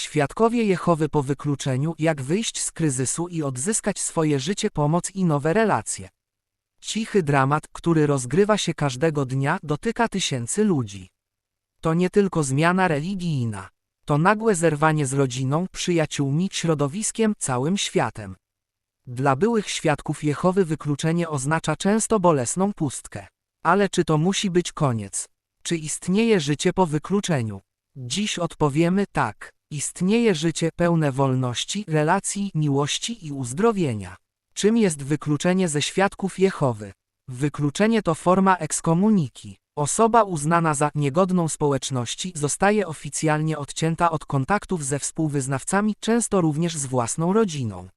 Świadkowie Jehowy po wykluczeniu, jak wyjść z kryzysu i odzyskać swoje życie, pomoc i nowe relacje. Cichy dramat, który rozgrywa się każdego dnia, dotyka tysięcy ludzi. To nie tylko zmiana religijna. To nagłe zerwanie z rodziną, przyjaciółmi, środowiskiem, całym światem. Dla byłych świadków Jehowy wykluczenie oznacza często bolesną pustkę. Ale czy to musi być koniec? Czy istnieje życie po wykluczeniu? Dziś odpowiemy tak. Istnieje życie pełne wolności, relacji, miłości i uzdrowienia. Czym jest wykluczenie ze świadków Jehowy? Wykluczenie to forma ekskomuniki. Osoba uznana za niegodną społeczności zostaje oficjalnie odcięta od kontaktów ze współwyznawcami, często również z własną rodziną.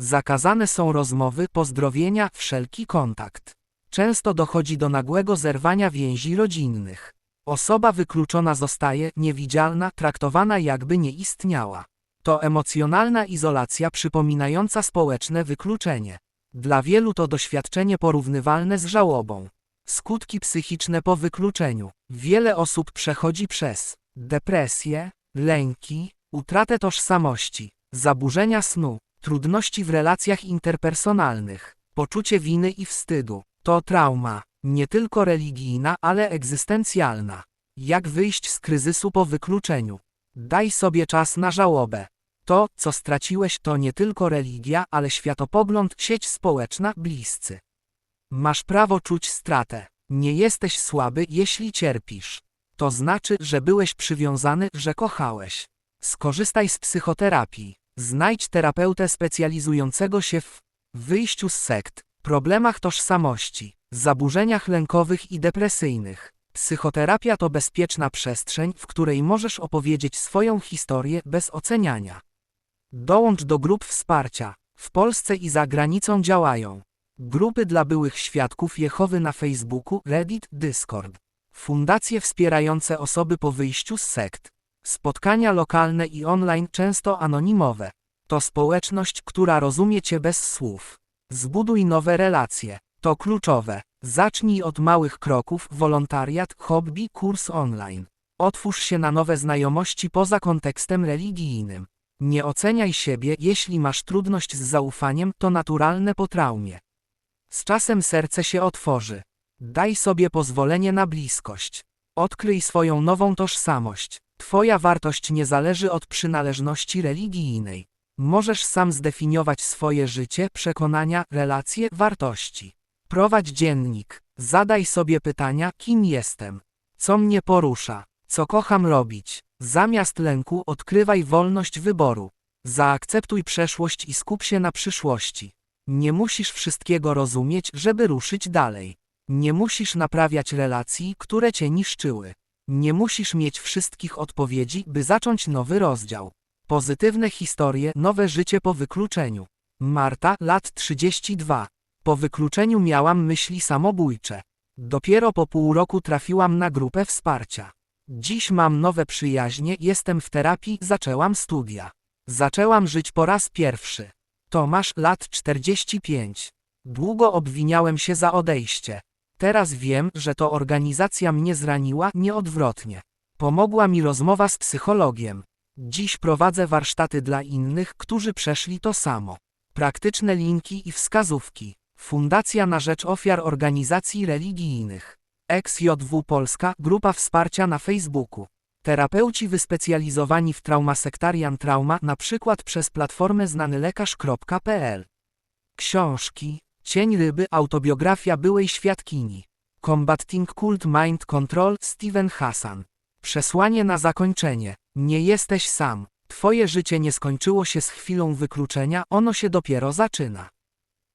Zakazane są rozmowy, pozdrowienia, wszelki kontakt. Często dochodzi do nagłego zerwania więzi rodzinnych. Osoba wykluczona zostaje niewidzialna, traktowana jakby nie istniała. To emocjonalna izolacja przypominająca społeczne wykluczenie. Dla wielu to doświadczenie porównywalne z żałobą. Skutki psychiczne po wykluczeniu. Wiele osób przechodzi przez depresję, lęki, utratę tożsamości, zaburzenia snu, trudności w relacjach interpersonalnych, poczucie winy i wstydu. To trauma, nie tylko religijna, ale egzystencjalna. Jak wyjść z kryzysu po wykluczeniu? Daj sobie czas na żałobę. To, co straciłeś, to nie tylko religia, ale światopogląd, sieć społeczna, bliscy. Masz prawo czuć stratę. Nie jesteś słaby, jeśli cierpisz. To znaczy, że byłeś przywiązany, że kochałeś. Skorzystaj z psychoterapii. Znajdź terapeutę specjalizującego się w wyjściu z sekt, problemach tożsamości, zaburzeniach lękowych i depresyjnych. Psychoterapia to bezpieczna przestrzeń, w której możesz opowiedzieć swoją historię bez oceniania. Dołącz do grup wsparcia. W Polsce i za granicą działają. Grupy dla byłych świadków Jehowy na Facebooku, Reddit, Discord. Fundacje wspierające osoby po wyjściu z sekt. Spotkania lokalne i online często anonimowe. To społeczność, która rozumie Cię bez słów. Zbuduj nowe relacje. To kluczowe. Zacznij od małych kroków, wolontariat, hobby, kurs online. Otwórz się na nowe znajomości poza kontekstem religijnym. Nie oceniaj siebie, jeśli masz trudność z zaufaniem, to naturalne po traumie. Z czasem serce się otworzy. Daj sobie pozwolenie na bliskość. Odkryj swoją nową tożsamość. Twoja wartość nie zależy od przynależności religijnej. Możesz sam zdefiniować swoje życie, przekonania, relacje, wartości. Prowadź dziennik. Zadaj sobie pytania, kim jestem, co mnie porusza, co kocham robić. Zamiast lęku odkrywaj wolność wyboru. Zaakceptuj przeszłość i skup się na przyszłości. Nie musisz wszystkiego rozumieć, żeby ruszyć dalej. Nie musisz naprawiać relacji, które cię niszczyły. Nie musisz mieć wszystkich odpowiedzi, by zacząć nowy rozdział. Pozytywne historie, nowe życie po wykluczeniu. Marta, lat 32. Po wykluczeniu miałam myśli samobójcze. Dopiero po pół roku trafiłam na grupę wsparcia. Dziś mam nowe przyjaźnie, jestem w terapii, zaczęłam studia. Zaczęłam żyć po raz pierwszy. Tomasz, lat 45. Długo obwiniałem się za odejście. Teraz wiem, że to organizacja mnie zraniła, nie odwrotnie. Pomogła mi rozmowa z psychologiem. Dziś prowadzę warsztaty dla innych, którzy przeszli to samo. Praktyczne linki i wskazówki. Fundacja na rzecz ofiar organizacji religijnych. XJW Polska, grupa wsparcia na Facebooku. Terapeuci wyspecjalizowani w trauma sektarian trauma, na przykład przez platformę znanylekarz.pl. Książki. Cień ryby, autobiografia byłej świadkini. Combating Cult Mind Control, Steven Hassan. Przesłanie na zakończenie. Nie jesteś sam. Twoje życie nie skończyło się z chwilą wykluczenia, ono się dopiero zaczyna.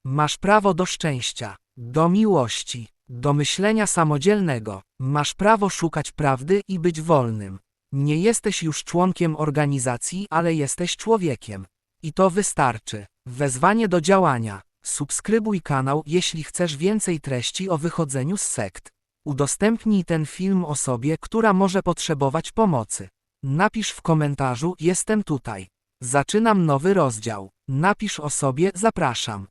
Masz prawo do szczęścia, do miłości, do myślenia samodzielnego. Masz prawo szukać prawdy i być wolnym. Nie jesteś już członkiem organizacji, ale jesteś człowiekiem. I to wystarczy. Wezwanie do działania. Subskrybuj kanał, jeśli chcesz więcej treści o wychodzeniu z sekt. Udostępnij ten film osobie, która może potrzebować pomocy. Napisz w komentarzu, jestem tutaj. Zaczynam nowy rozdział. Napisz o sobie, zapraszam.